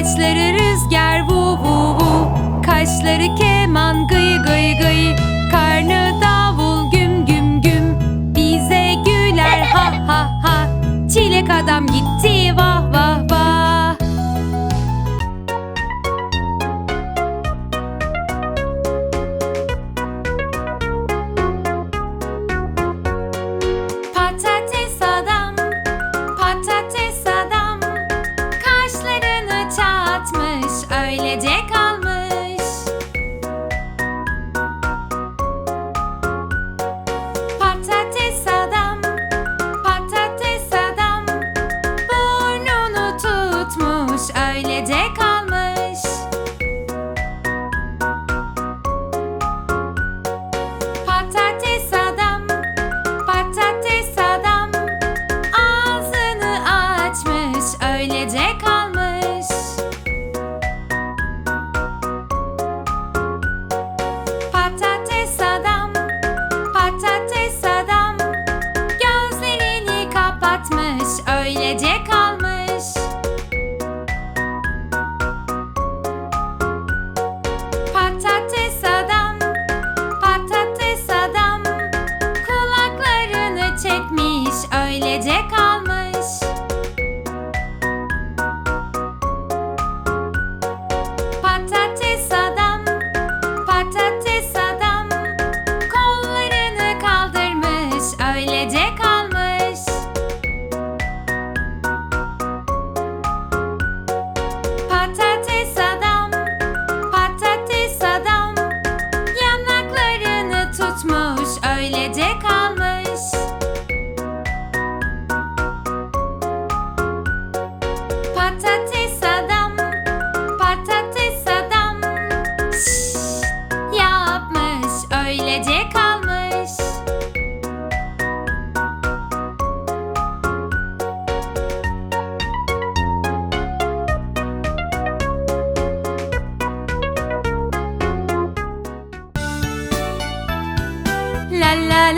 Saçları rüzgar vu vu vu. Kaşları keman gıy gıy gıy. Karnı davul güm güm güm. Bize güler ha ha ha. Çilek adam gitti La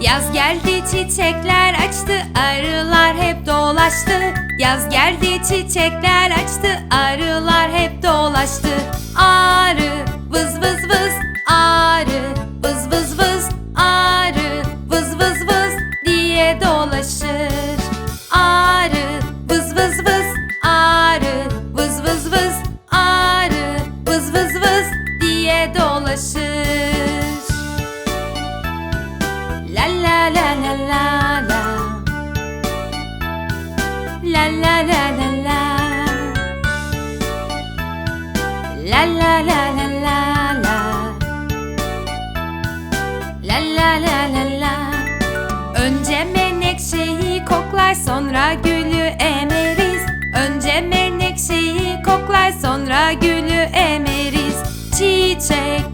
Yaz geldi çiçekler açtı arılar hep dolaştı. Yaz geldi çiçekler açtı arılar hep dolaştı. Arı vız vız vız dolaşır La la la la la la La la la la la La la la la la la La la la la la Önce menekşeyi koklar sonra gülü emeriz Önce menekşeyi koklar sonra gülü emeriz Çiçek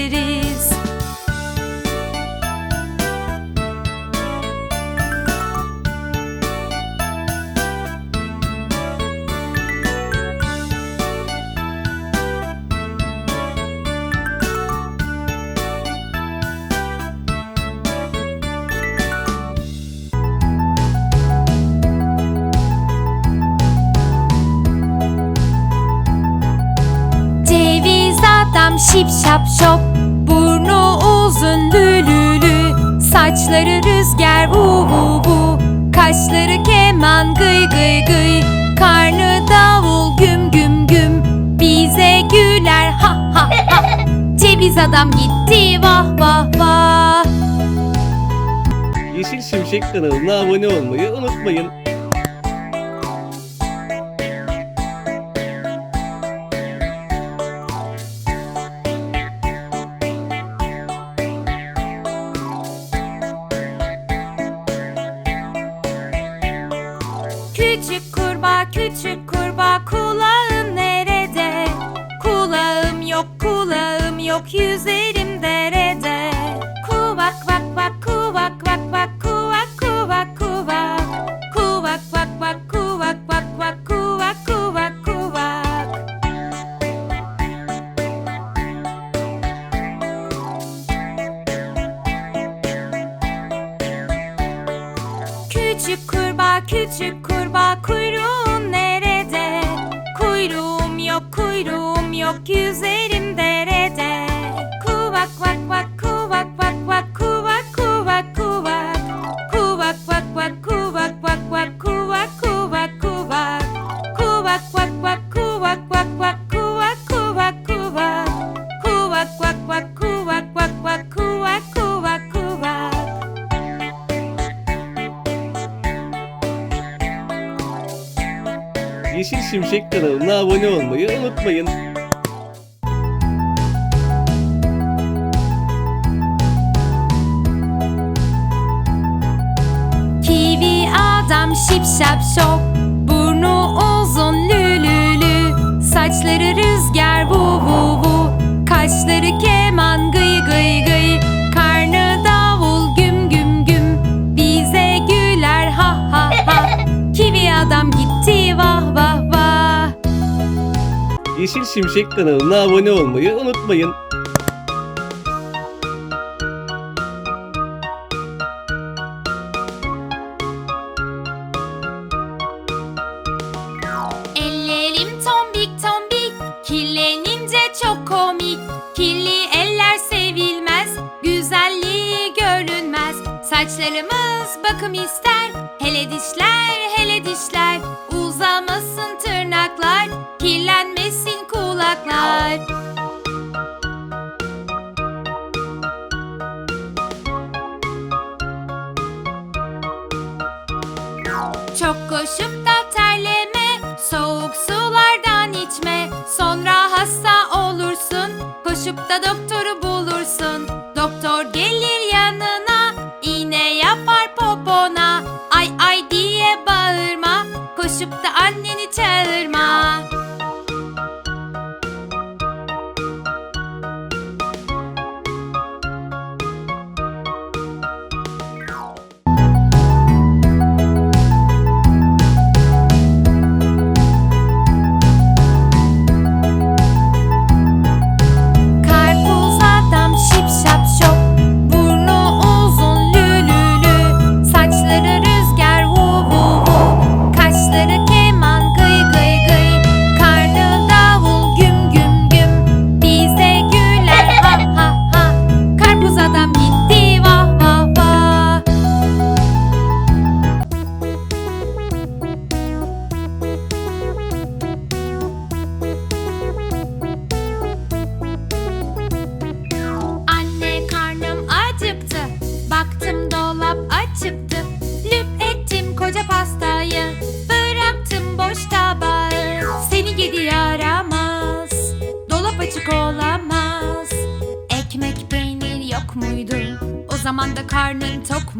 şip şap şop Burnu uzun lülülü. Saçları rüzgar vu vu vu Kaşları keman gıy gıy gıy. Karnı davul güm güm güm. Bize güler ha ha ha. Ceviz adam gitti vah vah vah. Yeşil Şimşek kanalına abone olmayı unutmayın. Kurbağa küçük kurbağa kulağın nerede? Kulağım yok kulağım yok yüzerim derede. Kuvak vak vak kuvak vak vak kuvak kuvak kuvak. Kuvak vak vak kuvak vak vak kuvak kuvak kuvak. Küçük kurbağa küçük kurbağa kuyruğun nerede? Kuyruğum yok kuyruğum yok yüzerim Şimşek kanalına abone olmayı unutmayın. Kivi adam şip şap şop Burnu uzun lülülü Saçları rüzgar vu vu vu Kaşları keman gıy gıy gıy Yeşil Şimşek kanalına abone olmayı unutmayın. Ellerim tombik tombik Kirlenince çok komik Kirli eller sevilmez Güzelliği görünmez Saçlarımız bakım ister Hele dişler Çok koşup da terleme, soğuk karnın Tok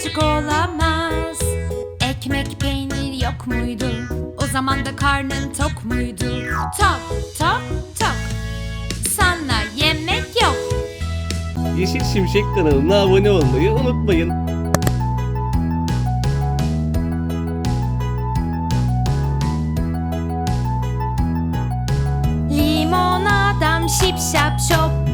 Açık olamaz. Ekmek peynir yok muydu? O zaman da karnın tok muydu? Tok tok tok. Sana yemek yok. Yeşil Şimşek kanalına abone olmayı unutmayın. Limon adam şip şap şop